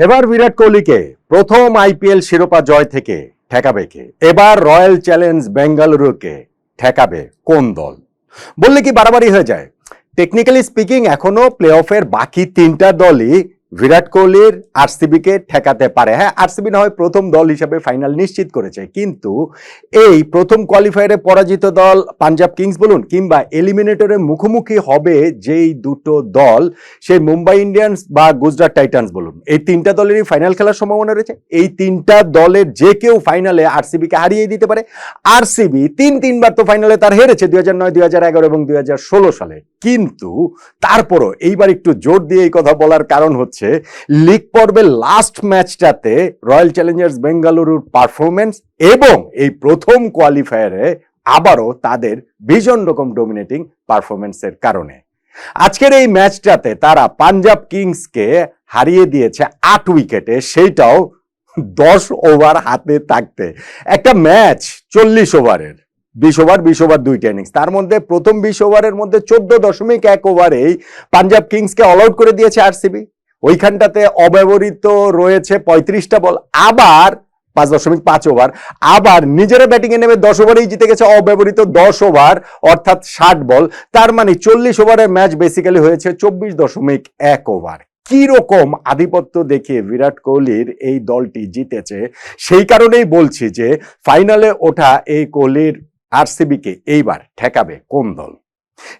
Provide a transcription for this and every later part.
এবার বিরাট কোহলিকে প্রথম আইপিএল শিরোপা জয় থেকে ঠেকাবে কে? এবার রয়্যাল চ্যালেঞ্জ বেঙ্গালুরুকে ঠেকাবে কোন দল? বললে কি বাড়াবাড়ি হয়ে যায়? টেকনিক্যালি স্পিকিং এখনও প্লে অফের বাকি তিনটা দলই বিরাট কোহলির আরসিবিকে ঠেকাতে পারে। হ্যাঁ আরসিবি না হয় প্রথম দল হিসাবে ফাইনাল নিশ্চিত করেছে। কিন্তু এই প্রথম কোয়ালিফায়ারে পরাজিত দল পাঞ্জাব কিংস বলুন কিংবা এলিমিনেটরে মুখোমুখি হবে যেই দুটো দল, সেই মুম্বাই ইন্ডিয়ান্স বা গুজরাট টাইটান্স বলুন। এই তিনটা দলেরই ফাইনাল খেলার সম্ভাবনা রয়েছে। এই তিনটা দলের যে কেউ ফাইনালে আরসিবিকে হারিয়ে দিতে পারে। আরসিবি তিন তিনবার তো ফাইনালে তার হেরেছে দুই হাজার নয়, দুই হাজার এগারো এবং দুই হাজার ষোলো সালে। কিন্তু তারপরও এইবার একটু জোর দিয়ে এই কথা বলার কারণ হচ্ছে লিগ পর্বের লাস্ট ম্যাচটাতে রয়্যাল চ্যালেঞ্জার্স বেঙ্গালুরুর পারফরমেন্স এবং এই প্রথম কোয়ালিফায়ারে আবারও তাদের ভীষণ রকম ডোমিনেটিং পারফরমেন্সের কারণে। আজকের এই ম্যাচটাতে তারা পাঞ্জাব কিংসকে হারিয়ে দিয়েছে আট উইকেটে সেইটাও দশ ওভার হাতে থাকতে। একটা ম্যাচ চল্লিশ ওভারের বিশ ওভার বিশ ওভার দুইটা ইনিংস তার মধ্যে প্রথম বিশ ওভারের মধ্যে চোদ্দ দশমিক এক ওভারেই পাঞ্জাব কিংসকে অল আউট করে দিয়েছে আরসিবি ওইখানটাতে অব্যবহৃত রয়েছে পঁয়ত্রিশটা বল, আবার পাঁচ দশমিক পাঁচ ওভার আবার নিজেরা ব্যাটিংয়ে নেমে দশ ওভারেই জিতে গেছে অব্যবহৃত দশ ওভার অর্থাৎ ষাট বল, তার মানে চল্লিশ ওভারের ম্যাচ বেসিক্যালি হয়েছে চব্বিশ দশমিক এক ওভার রকম আধিপত্য দেখে বিরাট কোহলির এই দলটি জিতেছে, সেই কারণেই বলছি যে ফাইনালে ওঠা এই কোহলির আরসিবিকে এইবার ঠেকাবে কোন দল?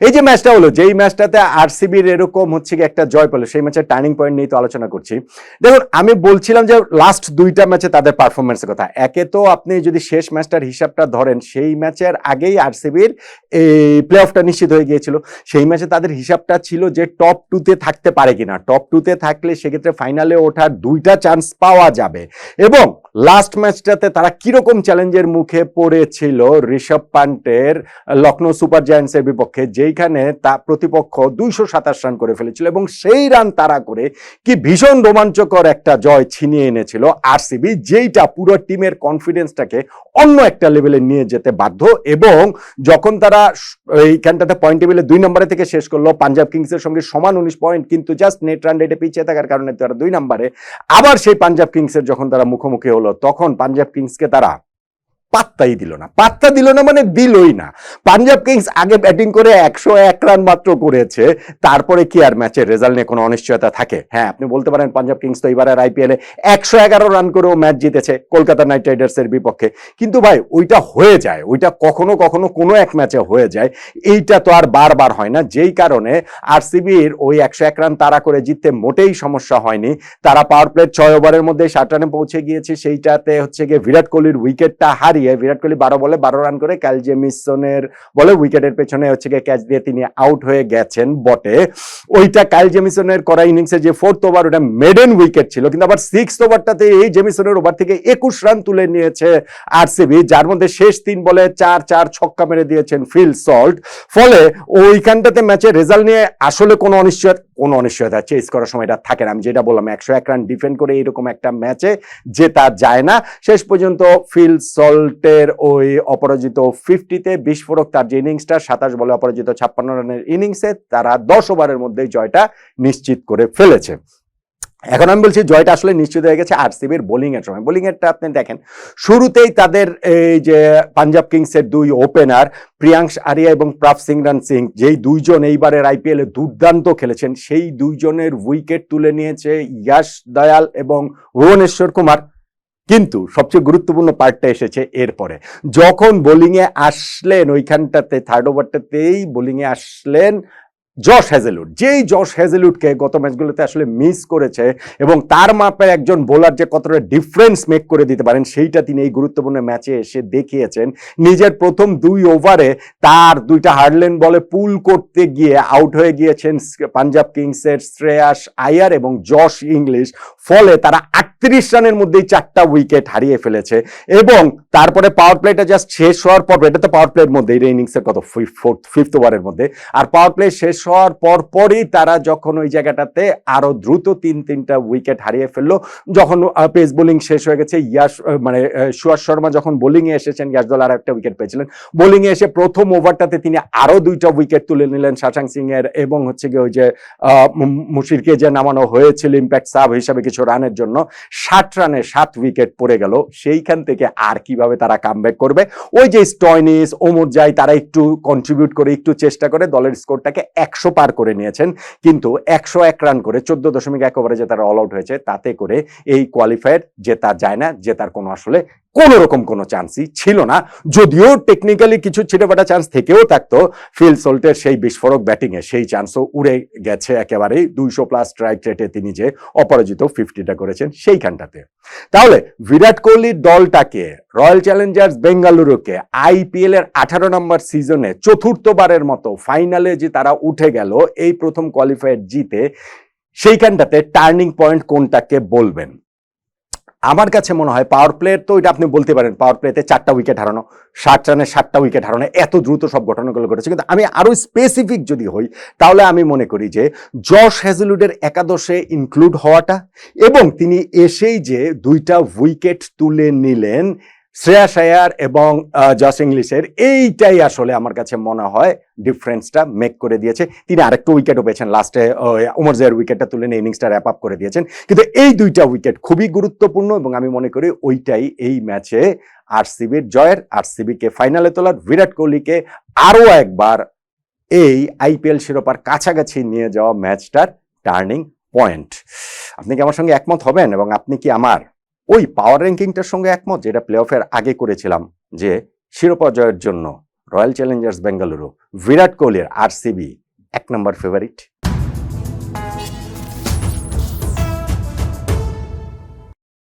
এই যে ম্যাচটা হলো, যেই ম্যাচটাতে আরসিবির এরকম হচ্ছে কি একটা জয় পেল, সেই ম্যাচের টার্নিং পয়েন্ট নিয়ে তো আলোচনা করছি। দেখুন, আমি বলছিলাম যে লাস্ট দুইটা ম্যাচে তাদের পারফরমেন্সের কথা। একে তো আপনি যদি শেষ ম্যাচটার হিসাবটা ধরেন, সেই ম্যাচের আগেই আরসিবির এই প্লে অফটা নিশ্চিত হয়ে গিয়েছিল। সেই ম্যাচে তাদের হিসাবটা ছিল যে টপ টুতে থাকতে পারে কিনা। টপ টুতে থাকলে সেক্ষেত্রে ফাইনালে ওঠার দুইটা চান্স পাওয়া যাবে। এবং লাস্ট ম্যাচটাতে তারা কীরকম চ্যালেঞ্জের মুখে পড়েছিল, ঋষভ পান্টের লখনৌ সুপার জায়ান্টসের বিপক্ষে যেইখানে তা প্রতিপক্ষ দুইশো সাতাশ রান করে ফেলেছিল এবং সেই রান তারা করে কি ভীষণ রোমাঞ্চকর একটা জয় ছিনিয়ে এনেছিল আরসিবি, যেইটা পুরো টিমের কনফিডেন্সটাকে অন্য একটা লেভেলে নিয়ে যেতে বাধ্য এবং যখন তারা এইখানটাতে পয়েন্ট টেবিলে দুই নম্বরে থেকে শেষ করল, পাঞ্জাব কিংসের সঙ্গে সমান উনিশ পয়েন্ট কিন্তু জাস্ট নেট রান রেটে পিছিয়ে থাকার কারণে তারা দুই নম্বরে। আবার সেই পাঞ্জাব কিংসের যখন তারা মুখোমুখি হলো, তখন পাঞ্জাব কিংসকে তারা পাত্তাই দিল না। পাত্তা দিল না মানে দিলই না। পাঞ্জাব কিংস আগে ব্যাটিং করে একশো এক রান মাত্র করেছে, তারপরে কি আর ম্যাচের রেজাল্ট নিয়ে কোনো অনিশ্চয়তা থাকে? হ্যাঁ আপনি বলতে পারেন পাঞ্জাব কিংস তো এবারের আইপিএলে একশো এগারো রান করেও ম্যাচ জিতেছে কলকাতা নাইট রাইডার্সের বিপক্ষে। কিন্তু ভাই, ওইটা হয়ে যায়, ওইটা কখনো কখনো কোনো এক ম্যাচে হয়ে যায়। এইটা তো আর বারবার হয় না। যেই কারণে আরসিবির ওই একশো এক রান তারা করে জিততে মোটেই সমস্যা হয়নি। তারা পাওয়ার প্লেট ছয় ওভারের মধ্যে ষাট রানে পৌঁছে গিয়েছে। সেইটাতে হচ্ছে গিয়ে বিরাট কোহলির উইকেটটা হারিয়ে বিরাট কোহলি বারো বলে বারো রান করে ক্যালজেমিসনের বলে উইকেটের পেছনে হচ্ছে গিয়ে ক্যাচ দিয়ে তিনি আউট হয়ে গেছেন বটে। ওইটা কাইল জেমিসনের করা ইনিংসে যে ফোর্থ ওভার ওটা মেডেন উইকেট ছিল। কিন্তু আবার সিক্স ওভারটাতে এই জেমিসনের ওভার থেকে একুশ রান তুলে নিয়েছে আরসিবি যার মধ্যে শেষ তিন বলে চার চার ছক্কা মেরে দিয়েছেন ফিল সল্ট। ফলে ওইখানটাতে ম্যাচের রেজাল্ট নিয়ে আসলে কোনো অনিশ্চয়তা কোনো অনিশ্চয়তা চেস করার সময় এটা থাকে না। আমি যেটা বললাম, একশো এক রান ডিফেন্ড করে এইরকম একটা ম্যাচে জেতা যায় না। শেষ পর্যন্ত ফিল সল্টের ওই অপরাজিত ফিফটিতে বিস্ফোরক তার যে ইনিংসটা সাতাশ বলে অপরাজিত ছাপ্পান্ন রানের ইনিংসে তারা দশ ওভারের মধ্যেই জয়টা নিশ্চিত করে ফেলেছে। এখন আমি বলছি জয়টা আসলে নিশ্চিত হয়ে গেছে আরসিবির বোলিং এর সময়। বোলিং এরটা আপনি দেখেন, শুরুতেই তাদের এই যে পাঞ্জাব কিংসের দুই ওপেনার প্রিয়াংশ আরিয়া এবং প্রাপ সিংরান সিং যেই দুইজন এইবারের আইপিএলে দুর্দান্ত খেলেছেন, সেই দুইজনের উইকেট তুলে নিয়েছে ইয়াশ দয়াল এবং ভুবনেশ্বর কুমার কিন্তু সবচেয়ে গুরুত্বপূর্ণ পার্টটা এসেছে এরপরে। যখন বোলিংয়ে আসলেন, ওইখানটাতে থার্ড ওভারটাতেই বোলিংয়ে আসলেন জশ হ্যাজেলুড যেই জশ হ্যাজেলুডকে গত ম্যাচগুলোতে আসলে মিস করেছে এবং তার মাপে একজন বোলার যে কতটা ডিফারেন্স মেক করে দিতে পারেন, সেইটা তিনি এই গুরুত্বপূর্ণ ম্যাচে এসে দেখিয়েছেন। নিজের প্রথম দুই ওভারে তার দুইটা হার্ডলেন বলে পুল করতে গিয়ে আউট হয়ে গিয়েছেন পাঞ্জাব কিংসের শ্রেয়াস আয়ার এবং জশ ইংলিশ। ফলে তারা আটত্রিশ রানের মধ্যেই চারটা উইকেট হারিয়ে ফেলেছে এবং তারপরে পাওয়ার প্লেটা জাস্ট শেষ হওয়ার পর, এটা তো পাওয়ার প্লের মধ্যে ইনিংসের কত ফিফথ ওভারের মধ্যে, আর পাওয়ার প্লে শেষ হওয়ার পর পরই তারা যখন ওই জায়গাটাতে আরও দ্রুত তিন, তিনটা উইকেট হারিয়ে ফেলল, যখন পেস বোলিং শেষ হয়ে গেছে, ইয়াস মানে সুয়াস শর্মা যখন বোলিং এ এসেছেন ইয়াসদল আর একটা উইকেট পেয়েছিলেন। বোলিং এ এসে প্রথম ওভারটাতে তিনি আরও দুইটা উইকেট তুলে নিলেন শাশাং সিং এর এবং হচ্ছে গিয়ে ওই যে মুশিরকে যে নামানো হয়েছিল ইম্প্যাক্ট সাব হিসাবে কিছু রানের জন্য ষাট রানে সাত উইকেট পড়ে গেল। সেইখান থেকে আর কীভাবে তারা কামব্যাক করবে? ওই যে স্টয়নিস ওমর যাই, তারা একটু কন্ট্রিবিউট করে, একটু চেষ্টা করে দলের স্কোরটাকে একশো পার করে নিয়েছেন। কিন্তু একশো এক রান করে চোদ্দ দশমিক এক ওভারে যে তারা অল আউট হয়েছে, তাতে করে এই কোয়ালিফায়ার জেতা যায় না, জেতার কোনো আসলে কোনো রকম কোনো চান্সই ছিল না। যদিও টেকনিক্যালি কিছু ছিটেফাটা চান্স থেকেও থাকতো ফিল সোল্টের সেই বিস্ফোরক ব্যাটিংয়ে সেই চান্সও উড়ে গেছে একেবারেই। দুইশো প্লাস স্ট্রাইক রেটে তিনি যে অপরাজিত ফিফটিটা করেছেন সেইখানটাতে। তাহলে বিরাট কোহলির দলটাকে রয়্যাল চ্যালেঞ্জার্স বেঙ্গালুরুকে আইপিএল এর আঠারো নম্বর সিজনে চতুর্থবারের মতো ফাইনালে যে তারা উঠে গেল, এই প্রথম কোয়ালিফায়ার জিতে সেইখানটাতে টার্নিং পয়েন্ট কোনটাকে বলবেন? আমার কাছে মনে হয় পাওয়ার প্লে তো এটা আপনি বলতে পারেন পাওয়ার প্লেতে চারটা উইকেট হারানো, ষাট রানে সাতটা উইকেট হারানো, এত দ্রুত সব ঘটনাগুলো ঘটেছে। কিন্তু আমি আরও স্পেসিফিক যদি হই, তাহলে আমি মনে করি যে জশ হ্যাজলুডের একাদশে ইনক্লুড হওয়াটা এবং তিনি এসেই যে দুইটা উইকেট তুলে নিলেন শ্রেয়াস আয়ার এবং জস ইংলিশের এইটাই আসলে আমার কাছে মনে হয় ডিফারেন্সটা মেক করে দিয়েছে। তিনি আরেকটা উইকেটও পেয়েছেন লাস্টে উমর জায়ের উইকেটটা তুলে নিয়ে ইনিংসটা র্যাপ আপ করে দিয়েছেন। কিন্তু এই দুইটা উইকেট খুবই গুরুত্বপূর্ণ এবং আমি মনে করি ওইটাই এই ম্যাচে আরসিবির জয়ের, আরসিবিকে ফাইনালে তোলার, বিরাট কোহলিকে আরও একবার এই আইপিএল শিরোপার কাছাকাছি নিয়ে যাওয়া ম্যাচটার টার্নিং পয়েন্ট আপনি কি আমার সঙ্গে একমত হবেন এবং আপনি কি আমার? ওই পাওয়ার র্যাঙ্কিংটার সঙ্গে একমত, যেটা প্লে অফের আগে করেছিলাম, যে শিরোপা জয়ের জন্য রয়্যাল চ্যালেঞ্জার্স বেঙ্গালুরু বিরাট কোহলির আরসিবি এক নম্বর ফেভারিট